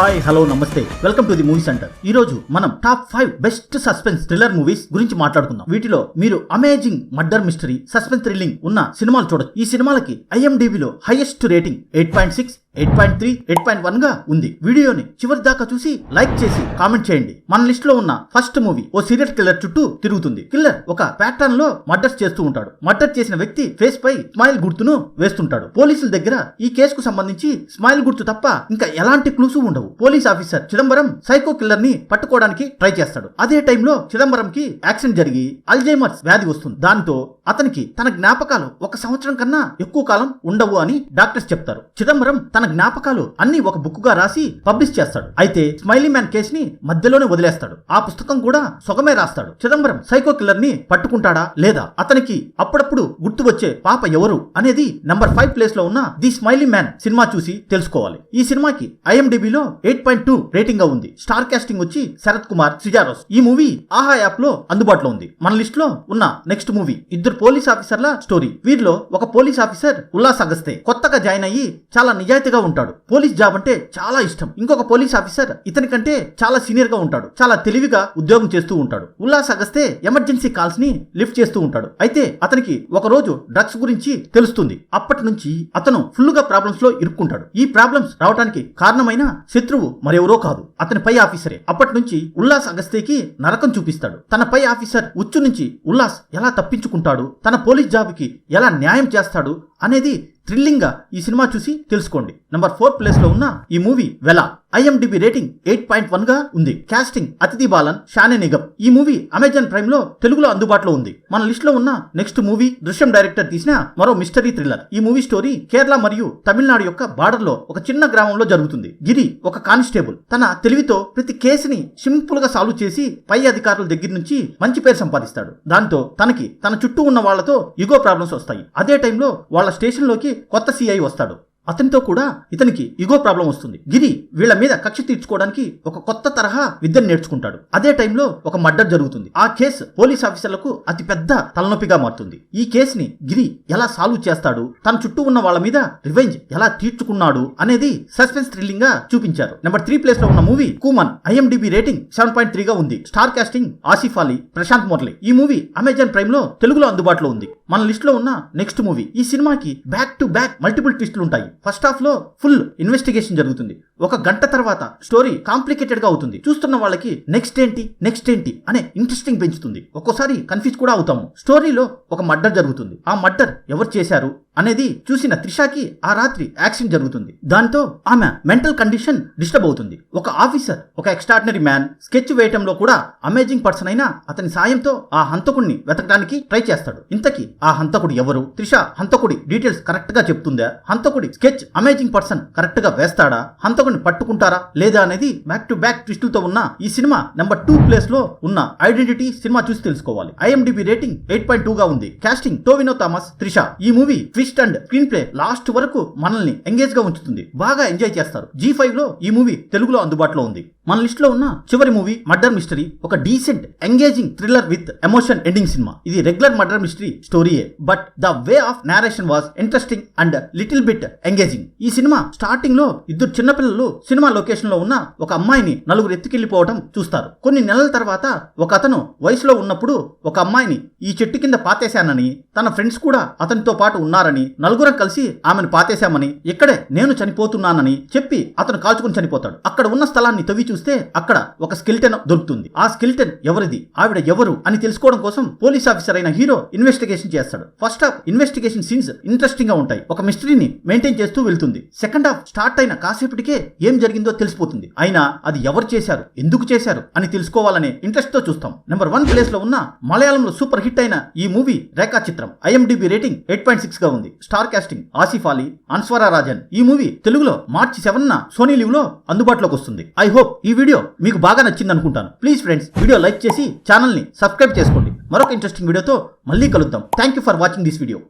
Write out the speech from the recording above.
Hi hello నమస్తే. Welcome to the movie centre. ఈ రోజు మనం top five best suspense thriller movies గురించి మాట్లాడుకుందాం. వీటిలో మీరు amazing murder mystery suspense thrilling ఉన్న సినిమాలు చూడొచ్చు. ఈ సినిమాలకి ఐఎండిబిలో highest rating eight point six eight point three eight point వన్గా ఉంది. వీడియోని చివరి దాకా చూసి లైక్ చేసి కామెంట్ చేయండి. మన లిస్ట్లో ఉన్న ఫస్ట్ మూవీ ఓ సీరియల్ కిల్లర్ చుట్టూ తిరుగుతుంది. కిల్లర్ ఒక ప్యాటర్న్లో మర్డర్స్ చేస్తూ ఉంటాడు. మర్డర్ చేసిన వ్యక్తి ఫేస్ పై స్మైల్ గుర్తును వేస్తుంటాడు. పోలీసుల దగ్గర ఈ కేసుకు సంబంధించి స్మైల్ గుర్తు తప్ప ఇంకా ఎలాంటి క్లూస్ ఉండవు. పోలీస్ ఆఫీసర్ చిదంబరం సైకో కిల్లర్ని పట్టుకోవడానికి ట్రై చేస్తాడు. అదే టైంలో చిదంబరం కి యాక్సిడెంట్ జరిగి అల్జైమర్స్ వ్యాధి వస్తుంది. దాంతో అతనికి తన జ్ఞాపకాలు ఒక సంవత్సరం కన్నా ఎక్కువ కాలం ఉండవు అని డాక్టర్స్ చెప్తారు. చిదంబరం తన జ్ఞాపకాలు అన్ని ఒక బుక్గా రాసి పబ్లిష్ చేస్తాడు. అయితే స్మైలీ మ్యాన్ కేస్ని మధ్యలోనే వదిలేస్తాడు. ఆ పుస్తకం కూడా సుగమే రాస్తాడు. చిదంబరం సైకో కిల్లర్ని పట్టుకుంటాడా లేదా? అతనికి అప్పుడప్పుడు గుర్తు వచ్చే పాప ఎవరు అనేది నంబర్ ఫైవ్ ప్లేస్లో ఉన్న ది స్మైలీ మ్యాన్ సినిమా చూసి తెలుసుకోవాలి. ఈ సినిమాకి ఐఎండిబిలో ఎయిట్ పాయింట్ టూ రేటింగ్గా ఉంది. స్టార్ కాస్టింగ్ వచ్చి శరత్ కుమార్ సిజారోస్. ఈ మూవీ ఆహా యాప్లో అందుబాటులో ఉంది. మన లిస్ట్లో ఉన్న నెక్స్ట్ మూవీ ఇద్దరు పోలీస్ ఆఫీసర్ల స్టోరీ. వీరిలో ఒక పోలీస్ ఆఫీసర్ ఉల్లాస్ అగస్తే కొత్తగా జాయిన్ అయ్యి చాలా నిజాయితీగా ఉంటాడు. పోలీస్ జాబ్ అంటే చాలా ఇష్టం. ఇంకొక పోలీస్ ఆఫీసర్ ఇతని కంటే చాలా సీనియర్గా ఉంటాడు. చాలా తెలివిగా ఉద్యోగం చేస్తూ ఉంటాడు. ఉల్లాస్ అగస్తే ఎమర్జెన్సీ కాల్స్ని లిఫ్ట్ చేస్తూ ఉంటాడు. అయితే అతనికి ఒక రోజు డ్రగ్స్ గురించి తెలుస్తుంది. అప్పటి నుంచి అతను ఫుల్గా ప్రాబ్లమ్స్లో ఇరుక్కుంటాడు. ఈ ప్రాబ్లమ్స్ రావడానికి కారణమైన శత్రువు మరెవరో కాదు. అతని పై ఆఫీసరే. అప్పటి నుంచి ఉల్లాస్ అగస్తేకి నరకం చూపిస్తాడు. తన పై ఆఫీసర్ ఉచ్చు నుంచి ఉల్లాస్ ఎలా తప్పించుకుంటాడు? తన పోలీస్ జాబ్కి ఎలా న్యాయం చేస్తాడు అనేది థ్రిల్లింగ్గా ఈ సినిమా చూసి తెలుసుకోండి. నంబర్ ఫోర్త్ ప్లేస్లో ఉన్న ఈ మూవీ వెలా. ఐఎండిబి రేటింగ్ ఎయిట్ పాయింట్ వన్గా ఉంది. కాస్టింగ్ అతిథి బాలన్ షానే నిగమ్. ఈ మూవీ అమెజాన్ ప్రైమ్లో తెలుగులో అందుబాటులో ఉంది. మన లిస్ట్లో ఉన్న నెక్స్ట్ మూవీ దృశ్యం డైరెక్టర్ తీసిన మరో మిస్టరీ థ్రిల్లర్ ఈ మూవీ స్టోరీ కేరళ మరియు తమిళనాడు యొక్క బార్డర్లో ఒక చిన్న గ్రామంలో జరుగుతుంది. గిరి ఒక కానిస్టేబుల్. తన తెలివితో ప్రతి కేసుని సింపుల్గా సాల్వ్ చేసి పై అధికారుల దగ్గర నుంచి మంచి పేరు సంపాదిస్తాడు. దాంతో తనకి తన చుట్టూ ఉన్న వాళ్ళతో ఇగో ప్రాబ్లమ్స్ వస్తాయి. అదే టైంలో వాళ్ళ స్టేషన్లోకి కొత్త సిఐ వస్తాడు. అతనితో కూడా ఇతనికి ఇగో ప్రాబ్లం వస్తుంది. గిరి వీళ్ళ మీద కక్ష తీర్చుకోవడానికి ఒక కొత్త తరహా విద్యను నేర్చుకుంటాడు. అదే టైంలో ఒక మర్డర్ జరుగుతుంది. ఆ కేసు పోలీస్ ఆఫీసర్లకు అతి పెద్ద తలనొప్పిగా మారుతుంది. ఈ కేసుని గిరి ఎలా సాల్వ్ చేస్తాడు? తన చుట్టూ ఉన్న వాళ్ళ మీద రివెంజ్ ఎలా తీర్చుకున్నాడు? అనేది సస్పెన్స్ థ్రిల్లింగ్గా చూపించారు. నెంబర్ త్రీ ప్లేస్లో ఉన్న movie Kooman IMDB rating seven point three గా ఉంది. Star casting Asif Ali Prashanth Murali. ఈ మూవీ అమెజాన్ ప్రైమ్లో తెలుగులో అందుబాటులో ఉంది. మన లిస్ట్లో ఉన్న నెక్స్ట్ మూవీ. ఈ సినిమాకి బ్యాక్ టు బ్యాక్ మల్టిపుల్ ట్విస్టులు ఉంటాయి. ఫస్ట్ హాఫ్లో ఫుల్ ఇన్వెస్టిగేషన్ జరుగుతుంది. ఒక గంట తర్వాత స్టోరీ కాంప్లికేటెడ్గా అవుతుంది. చూస్తున్న వాళ్ళకి నెక్స్ట్ ఏంటి నెక్స్ట్ ఏంటి అనే ఇంట్రెస్టింగ్ పెంచుతుంది. ఒక్కోసారి కన్ఫ్యూజ్ కూడా అవుతాము. స్టోరీలో ఒక మర్డర్ జరుగుతుంది. ఆ మర్డర్ ఎవరు చేశారు? అనేది చూసిన త్రిషాకి ఆ రాత్రి యాక్సిడెంట్ జరుగుతుంది. దాంతో ఆమె మెంటల్ కండిషన్ డిస్టర్బ్ అవుతుంది. ఒక ఆఫీసర్ ఒక ఎక్స్ట్రాడినరీ మ్యాన్ స్కెచ్ వేయటంలో కూడా అమేజింగ్ పర్సన్ అయినా అతని సాయంతో ఆ హంతకుడిని వెతకడానికి ట్రై చేస్తాడు. ఇంతకీ ఆ హంతకుడు ఎవరు? త్రిష హంతకుడి డీటెయిల్స్ కరెక్ట్గా చెప్తుందా? హంతకుడి స్కెచ్ అమేజింగ్ పర్సన్ కరెక్ట్గా వేస్తాడా? హంతకుడిని పట్టుకుంటారా? లేదా అనేది బ్యాక్ టు బ్యాక్ ట్విస్టులతో ఉన్న ఈ సినిమా నెంబర్ టూ ప్లేస్లో ఉన్న ఐడెంటిటీ సినిమా చూసి తెలుసుకోవాలి. IMDB rating eight point two గా ఉంది. కాస్టింగ్ టోవినో థామస్ త్రిష. ఈ movie fish twist and screenplay last వరకు మనల్ని ఎంగేజ్గా ఉంచుతుంది. బాగా ఎంజాయ్ చేస్తారు. జీ ఫైవ్లో ఈ మూవీ తెలుగులో అందుబాటులో ఉంది. మన లిస్ట్లో ఉన్న చివరి మూవీ మర్డర్ మిస్టరీ ఒక decent engaging thriller with emotion ending cinema ఇది regular murder mystery స్టోరీయే but the way of narration was interesting and little bit engaging ఈ సినిమా స్టార్టింగ్లో ఇద్దరు చిన్నపిల్లలు సినిమా లొకేషన్లో ఉన్న ఒక అమ్మాయిని నలుగురు ఎత్తుకెళ్ళిపోవడం చూస్తారు. కొన్ని నెలల తర్వాత ఒక అతను వయసులో ఉన్నప్పుడు ఒక అమ్మాయిని ఈ చెట్టు కింద పాతేశానని తన ఫ్రెండ్స్ కూడా అతనితో పాటు ఉన్నారని నలుగురం కలిసి ఆమెను పాతేశామని ఇక్కడే నేను చనిపోతున్నానని చెప్పి అతను కాల్చుకుని చనిపోతాడు. అక్కడ ఉన్న స్థలాన్ని తవ్వి చూస్తే అక్కడ ఒక స్కిల్టెన్ దొరుకుతుంది. ఆ స్కిల్టెన్ ఎవరిది? ఆవిడ ఎవరు? అని తెలుసుకోవడం కోసం పోలీస్ ఆఫీసర్ అయిన హీరో ఇన్వెస్టిగేషన్ చేస్తాడు. ఫస్ట్ హాఫ్ ఇన్వెస్టిగేషన్ సీన్స్ ఇంట్రెస్టింగ్గా ఉంటాయి. ఒక మిస్టరీని మెయింటైన్ చేస్తూ వెళ్తుంది. సెకండ్ హాఫ్ స్టార్ట్ అయిన కాసేపటికే ఏం జరిగిందో తెలిసిపోతుంది. అయినా అది ఎవరు చేశారు? ఎందుకు చేశారు? అని తెలుసుకోవాలనే ఇంట్రెస్ట్తో చూస్తాం. నెంబర్ వన్ ప్లేస్లో ఉన్న మలయాళంలో సూపర్ హిట్ అయిన ఈ movie Rekha Chithram IMDb rating eight point సిక్స్గా ఉంది. ఉంది స్టార్ కాస్టింగ్ ఆసిఫ్ అలీ అన్స్వరా రాజన్. ఈ మూవీ తెలుగులో మార్చి సెవెన్ న సోనీ లివ్లో అందుబాటులోకి వస్తుంది. ఐ హోప్ ఈ వీడియో మీకు బాగా నచ్చింది అనుకుంటాను ప్లీజ్ ఫ్రెండ్స్ వీడియో లైక్ చేసి ఛానల్ని సబ్స్క్రైబ్ చేసుకోండి. మరొక ఇంట్రెస్టింగ్ వీడియోతో మళ్ళీ కలుద్దాం. Thank you for watching this video.